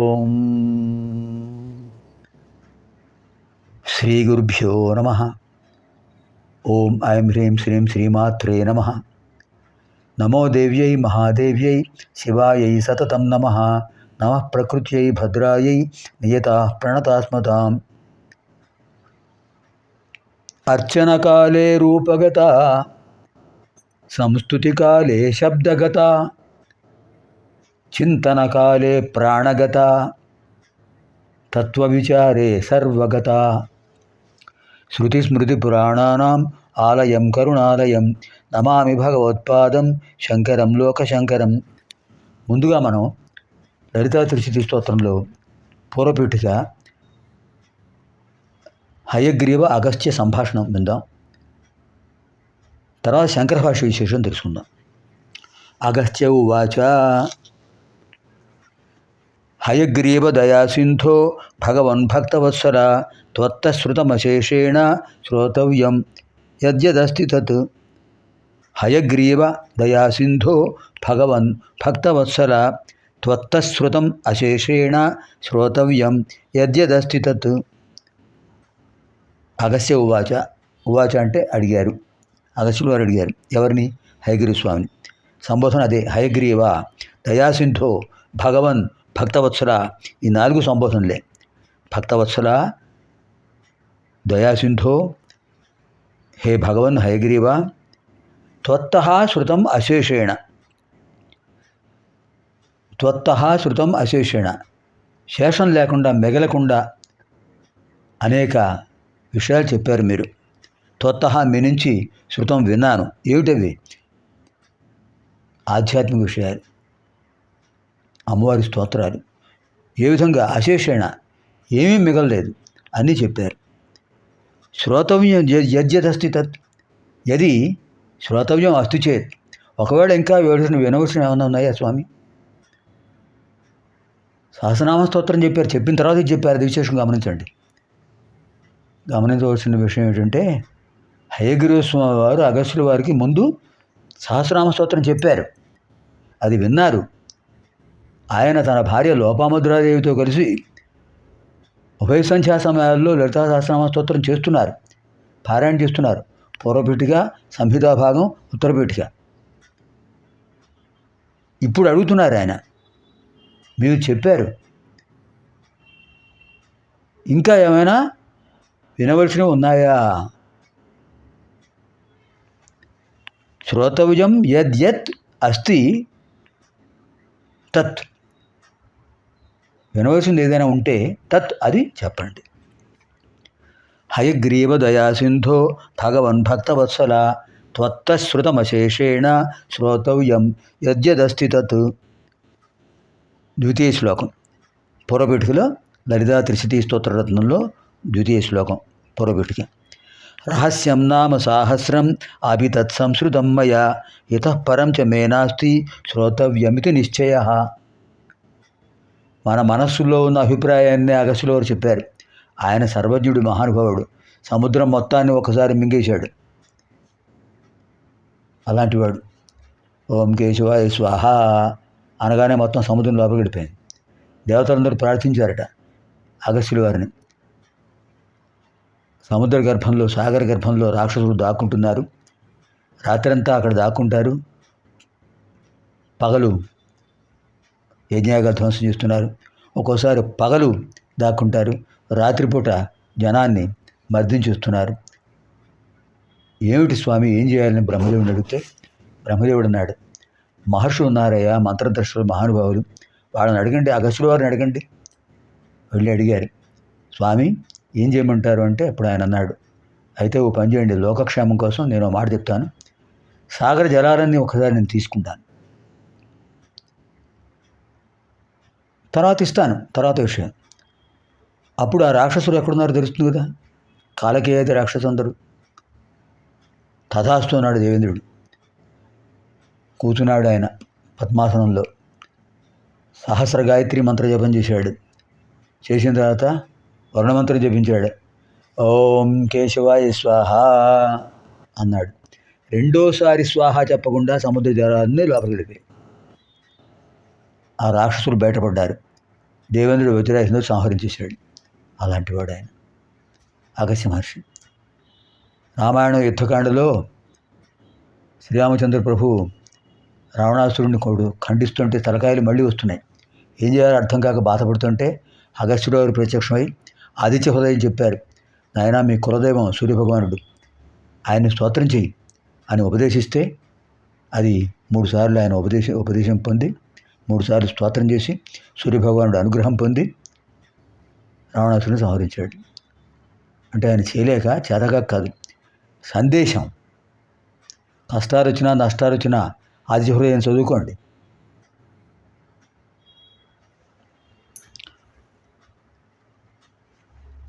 ఓం శ్రీ గురుభ్యో నమ ఓం ఐం హ్రీం శ్రీం శ్రీమాత్రే నమ నమో దేవ్యై మహాదేవ్యై శివాయై సతతం నమ నమ ప్రకృత్యై భద్రాయై నియతా ప్రణతాస్మతాం అర్చనకాలే రూపగత సంస్తుతికాలే శబ్దగత చింతనకాలే ప్రాణగత తత్వవిచారే సర్వగత. శృతిస్మృతిపురాణానాం ఆలయం కరుణాలయం నమామి భగవత్పాదం శంకరం లోకశంకరం. ముందుగా మనం లలితా త్రిశతి స్తోత్రంలో పూర్వపీఠిక హయగ్రీవ అగస్త్య సంభాషణం విందాం. తర్వాత శంకర భాష విశేషం తెలుసుకుందాం. అగస్త్య ఉవాచ. హయగ్రీవ దయాసింధో భగవన్ భక్తవత్సర త్వత్తశ్రుతమశేషేణ శ్రోతవ్యం యద్యదస్తి తత్. హయగ్రీవ దయాసింధో భగవన్ భక్తవత్సర త్వత్తశ్రుతం అశేషేణ శ్రోతవ్యం యద్యదస్తి తత్. అగస్య ఉవాచ. ఉవాచ అంటే అడిగారు. అగస్యులు వారు అడిగారు. ఎవరిని? హయగిరి స్వామిని. సంబోధన అదే. హయగ్రీవ దయాసింధో భగవన్ భక్తవత్సల ఈ నాలుగు సంబోధనలే. భక్తవత్సల దయాసింధో హే భగవన్ హయగ్రీవ త్వత్త శృతం అశేషేణ. త్వత్త శృతం అశేషేణ. శేషం లేకుండా మిగలకుండా అనేక విషయాలు చెప్పారు మీరు. త్వత్త మీ నుంచి శృతం విన్నాను. ఏమిటవి? ఆధ్యాత్మిక విషయాలు. అమ్మవారి స్తోత్రాలు. ఏ విధంగా? అశేషణ. ఏమీ మిగలలేదు అన్నీ చెప్పారు. శ్రోతవ్యం యద్- తత్ యది శ్రోతవ్యం అస్తు చేత్. ఒకవేళ ఇంకా వేడుసిన వినవలసిన ఏమైనా ఉన్నాయా స్వామి? సహస్రనామ స్తోత్రం చెప్పారు. చెప్పిన తర్వాత చెప్పారు. అది విశేషం గమనించండి. గమనించవలసిన విషయం ఏంటంటే హయగిరి స్వామి వారు అగస్సుల వారికి ముందు సహస్రనామ స్తోత్రం చెప్పారు. అది విన్నారు. ఆయన తన భార్య లోపాముద్రాదేవితో కలిసి ఉభయ సంధ్యా సమయాల్లో లలితా సహస్రనామ స్తోత్రం చేస్తున్నారు. పారాయణ చేస్తున్నారు. పూర్వపీఠిక సంహితా భాగం ఉత్తరపీఠిక. ఇప్పుడు అడుగుతున్నారు ఆయన. మీరు చెప్పారు. ఇంకా ఏమైనా వినవలసినవి ఉన్నాయా? శ్రోతవ్యం యద్యత్ అస్తి తత్. వినవలసింది ఏదైనా ఉంటే తత్ అది చెప్పండి. హయగ్రీవ దయాసింధో భగవన్ భక్తవత్సల త్వత్తశ్రుతమశేషేణ శ్రోతవ్యం యద్యదస్తి తత్. ద్వితీయ శ్లోకం. పూర్వపీఠికలో లలితా త్రిశతీ స్తోత్రరత్నంలో ద్వితీయ శ్లోకం పూర్వపీఠిక. రహస్యం నామ సాహస్రం అభి తత్సంస్కృతం మయా. ఇతః పరం చ మే నాస్తి శ్రోతవ్యమితి నిశ్చయ. మన మనస్సులో ఉన్న అభిప్రాయాన్ని అగస్సులో వారు చెప్పారు. ఆయన సర్వజ్ఞుడు మహానుభావుడు. సముద్రం మొత్తాన్ని ఒకసారి మింగేశాడు. అలాంటివాడు ఓం కేశవాయ స్వాహ అనగానే మొత్తం సముద్రం లోపలికి గడిపోయింది దేవతలందరూ ప్రార్థించారట అగస్సులు వారిని. సముద్ర గర్భంలో సాగర గర్భంలో రాక్షసులు దాక్కుంటున్నారు. రాత్రంతా అక్కడ దాక్కుంటారు. పగలు యజ్ఞాగాలు ధ్వంసం చేస్తున్నారు. ఒక్కోసారి పగలు దాక్కుంటారు. రాత్రిపూట జనాన్ని మర్దించేస్తున్నారు. ఏమిటి స్వామి ఏం చేయాలని బ్రహ్మదేవుని అడిగితే బ్రహ్మదేవుడు అన్నాడు మహర్షులు ఉన్నారయ్యా మంత్రదర్శులు మహానుభావులు వాళ్ళని అడగండి అగస్యుల వారిని అడగండి. వెళ్ళి అడిగారు స్వామి ఏం చేయమంటారు అంటే అప్పుడు ఆయన అన్నాడు అయితే ఓ పని చేయండి లోకక్షేమం కోసం నేను మాట చెప్తాను. సాగర జలాలన్నీ ఒకసారి నేను తీసుకుంటాను. తర్వాత ఇస్తాను తర్వాత విషయం. అప్పుడు ఆ రాక్షసులు ఎక్కడున్నారో తెలుస్తుంది కదా? కాలకేయత రాక్షసు అందరూ? తథాస్తు అన్నాడు దేవేంద్రుడు. కూర్చున్నాడు ఆయన పద్మాసనంలో. సహస్ర గాయత్రి మంత్ర జపం చేశాడు. చేసిన తర్వాత వరుణమంతుడు జపించాడు. ఓం కేశవాయ స్వాహ అన్నాడు. రెండోసారి స్వాహ చెప్పకుండా సముద్ర జలాన్ని లోపలికి వెళ్ళిపోయాయి ఆ రాక్షసులు బయటపడ్డారు దేవేంద్రుడు వ్యతిరేకంతో సంహరించేశాడు అలాంటి వాడు ఆయన. అగస్య మహర్షి. రామాయణం యుద్ధకాండలో శ్రీరామచంద్ర ప్రభు రావణాసురుడిని కోడు ఖండిస్తుంటే తలకాయలు మళ్ళీ వస్తున్నాయి. ఏం చేయాలో అర్థం కాక బాధపడుతుంటే అగస్త్యుడు వారు ప్రత్యక్షమై ఆదిత్య హృదయం చెప్పారు నాయన మీ కులదైవం సూర్యభగవానుడు. ఆయన్ని స్తోత్రం చేయి అని ఉపదేశిస్తే అది మూడుసార్లు ఆయన ఉపదేశం ఉపదేశం పొంది మూడుసార్లు స్తోత్రం చేసి సూర్యభగవానుడు అనుగ్రహం పొంది రావణాసుని సంహరించాడు. అంటే ఆయన చేయలేక చేతగా కాదు. సందేశం. కష్టాలు వచ్చినా నష్టాలు వచ్చినా ఆదిత్య హృదయం చదువుకోండి.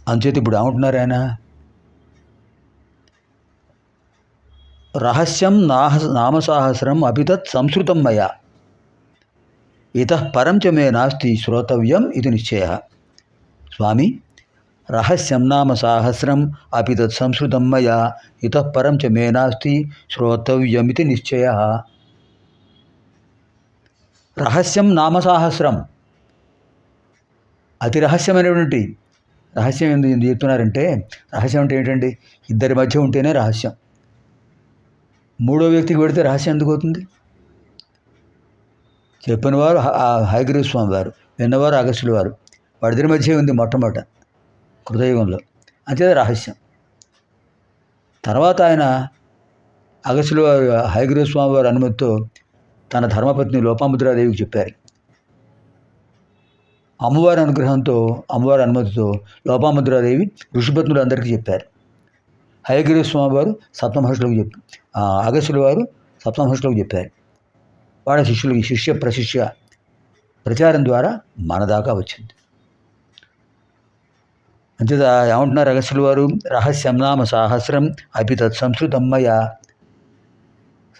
అంచేత ఇప్పుడు ఏమంటున్నారు ఆయన? రహస్యం నాహ నామసాహస్రం అభితత్ సంస్కృతం మయ. ఇత పరం చ మే నాస్తి శ్రోతవ్యం ఇది నిశ్చయ. స్వామి రహస్యం నామ సాహస్రం అపితత్ సంస్కృతం మయా. ఇత పరం చ మే నాస్తి శ్రోతవ్యమితి నిశ్చయ. రహస్యం నామ సాహస్రం అతి రహస్యమైనటువంటి రహస్యం ఎందుకు ఎందుకు చెప్తున్నారంటే రహస్యం అంటే ఏంటండి? ఇద్దరి మధ్య ఉంటేనే రహస్యం. మూడో వ్యక్తికి పెడితే రహస్యం ఎందుకు అవుతుంది? చెప్పినవారు హయగ్రీవ స్వామి వారు విన్నవారు అగస్టుల వారు వాడిద్దరి మధ్య ఉంది మొట్టమొదట కృతయుగంలో అంతే రహస్యం. తర్వాత ఆయన అగస్టుల వారు హయగ్రీవ స్వామి వారి అనుమతితో తన ధర్మపత్ని లోపాముద్రాదేవికి చెప్పారు. అమ్మవారి అనుగ్రహంతో అమ్మవారి అనుమతితో లోపాముద్రాదేవి ఋషిపత్నులు అందరికీ చెప్పారు. హయగిరి స్వామి వారు సప్తమహర్షులకు చెప్పి అగస్టుల వారు సప్తమహర్షులకు చెప్పారు. వాళ్ళ శిష్యులకి శిష్య ప్రశిష్య ప్రచారం ద్వారా మన దాకా వచ్చింది. అంచేత ఏమంటున్నారు అగస్టుల వారు? రహస్యం నామ సాహస్రం అపి తత్ సంస్కృతం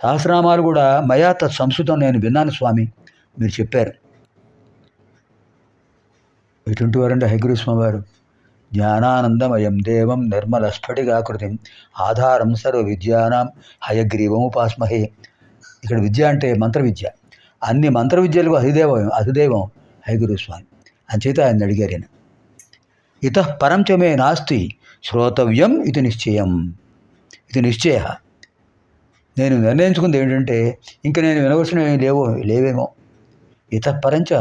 సహస్రనామాలు కూడా మయా తత్ సంస్కృతం నేను విన్నాను స్వామి. మీరు చెప్పారు. ఎటువంటి వారంటే హైగురు స్వామి వారు జ్ఞానానందమయం దేవం నిర్మల స్ఫటికాకృతి ఆధారం సర్వ విద్యానాం హయగ్రీవం ఉపాస్మహే ఇక్కడ విద్య అంటే మంత్ర విద్య అన్ని మంత్ర విద్యలకు అధిదేవం అధిదేవం హయగురు స్వామి అంచేత ఆయన అడిగారు ఆయన ఇత పరంచమే నాస్తి శ్రోతవ్యం ఇది నిశ్చయం. ఇది నిశ్చయ. నేను నిర్ణయించుకుంది ఏంటంటే ఇంకా నేను వినవలసినవి లేవో లేవేమో. ఇతఃపరంచ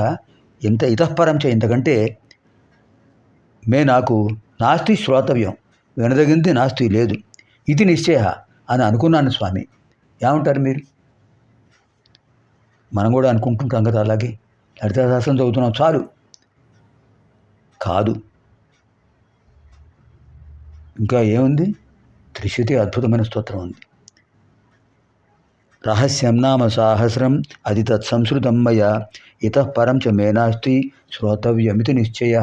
ఇంత ఇతఃపరంచ ఇంతకంటే మే నాకు నాస్తి శ్రోతవ్యం వినదగింది నాస్తి లేదు. ఇది నిశ్చయ అని అనుకున్నాను స్వామి. ఏమంటారు మీరు? మనం కూడా అనుకుంటుంటాం కదా అలాగే. లలితాశాస్త్రం చదువుతున్నాం చాలు. కాదు. ఇంకా ఏముంది? త్రిశతి అద్భుతమైన స్తోత్రం ఉంది. రహస్యం నామ సాహస్రం అది తత్ సంస్కృతం మయ ఇతః పరం చ మే నాస్తి శ్రోతవ్యమితి నిశ్చయ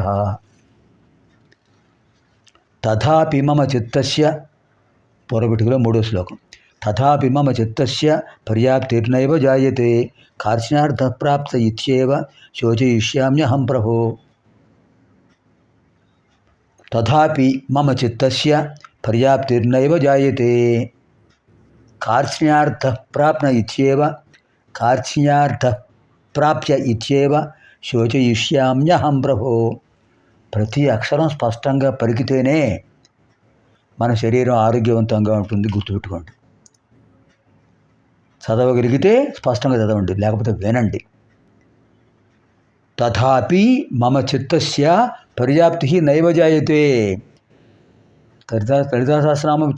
తథాపి మమ చిత్తస్య పూర్వపిటికలో మూడో శ్లోకం తథాపి మమ చిత్తస్య పర్యాప్తిర్నైవ జాయతే కార్ష్ణార్థప్రాప్త ఇత్యేవ శోచయిష్యామ్యహం ప్రభో తథాపి మమ చిత్తస్య పర్యాప్తిర్నైవ జాయతే కార్ష్ణ్యార్థ ప్రాప్న इत्येव కార్ష్ణ్యార్థ ప్రాప్య ఇత్యేవ శోచయిష్యామ్యహం ప్రభో ప్రతి అక్షరం స్పష్టంగా పలికితేనే మన శరీరం ఆరోగ్యవంతంగా ఉంటుంది గుర్తుపెట్టుకోండి. చదవగలిగితే స్పష్టంగా చదవండి లేకపోతే వినండి. తథాపి మమ చిత్తస్య పర్యాప్తి నైవ జాయతే। తరిదా లలితా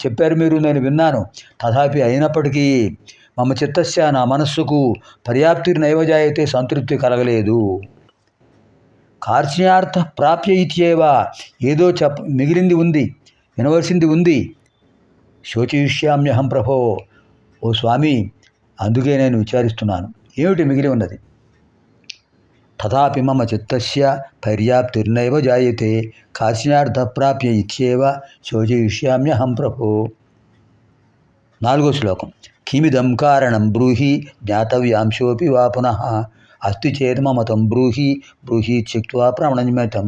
చెప్పారు మీరు నేను విన్నాను. తథాపి అయినప్పటికీ మమ చిత్తస్య నా మనస్సుకు పర్యాప్తి నైవజాయితే సంతృప్తి కలగలేదు. కార్ష్యార్థ ప్రాప్య ఇత్యేవ ఏదో చెప్ప మిగిలింది ఉంది వినవలసింది ఉంది. శోచయిష్యామ్యహం ప్రభో ఓ స్వామి అందుకే నేను విచారిస్తున్నాను. ఏమిటి మిగిలి ఉన్నది? తథాపి మమ చిత్తస్య పర్యాప్తిర్నైవ జాయతే కాశ్యార్థప్రాప్య ఇత్యేవ శోచయిష్యామ్యహం ప్రభో నాలుగో శ్లోకం కిమిదం కారణం బ్రూహి జ్ఞాతవ్యాంశోపి వా పునః అస్తి చేత్ మమతం బ్రూహి బ్రూహి త్యక్వా ప్రాణనిమితం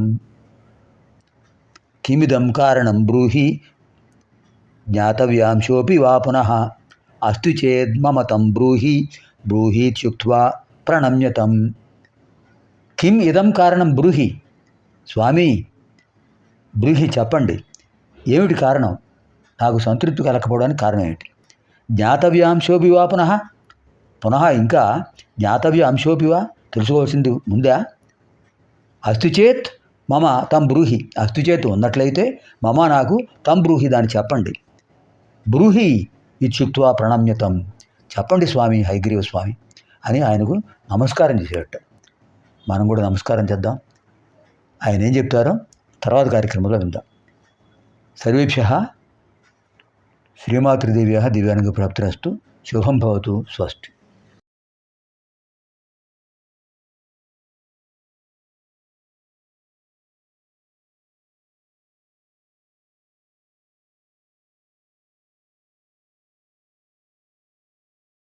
కిమిదం కారణం బ్రూహి జ్ఞాతవ్యాంశోపి వా పునః అస్తి చేద్ మమతం బ్రూహి బ్రూహి త్యుక్వా ప్రణమ్యతం కిం ఇదం కారణం బ్రూహి? స్వామి బ్రూహి చెప్పండి. ఏమిటి కారణం? నాకు సంతృప్తి కలకపోవడానికి కారణం ఏమిటి? జ్ఞాతవ్య అంశోపివా పునః? పునః ఇంకా జ్ఞాతవ్య అంశోభివా తెలుసుకోవాల్సింది ముందా? అస్తి చేత్ మమ తం బ్రూహి. అస్తిచేత్ ఉన్నట్లయితే మమ నాకు తం బ్రూహి దాన్ని చెప్పండి. బ్రూహి ఇచ్చుక్వా ప్రణమ్యతం. చెప్పండి స్వామి హైగ్రీవ స్వామి అని ఆయనకు నమస్కారం చేసేట మనం కూడా నమస్కారం చేద్దాం. ఆయన ఏం చెప్తారో తర్వాత కార్యక్రమంలో విందాం. సర్వేభ్య శ్రీమాతృదేవ్య దివ్యానుగ ప్రాప్తిరస్తు శుభం భవతు స్వస్తి.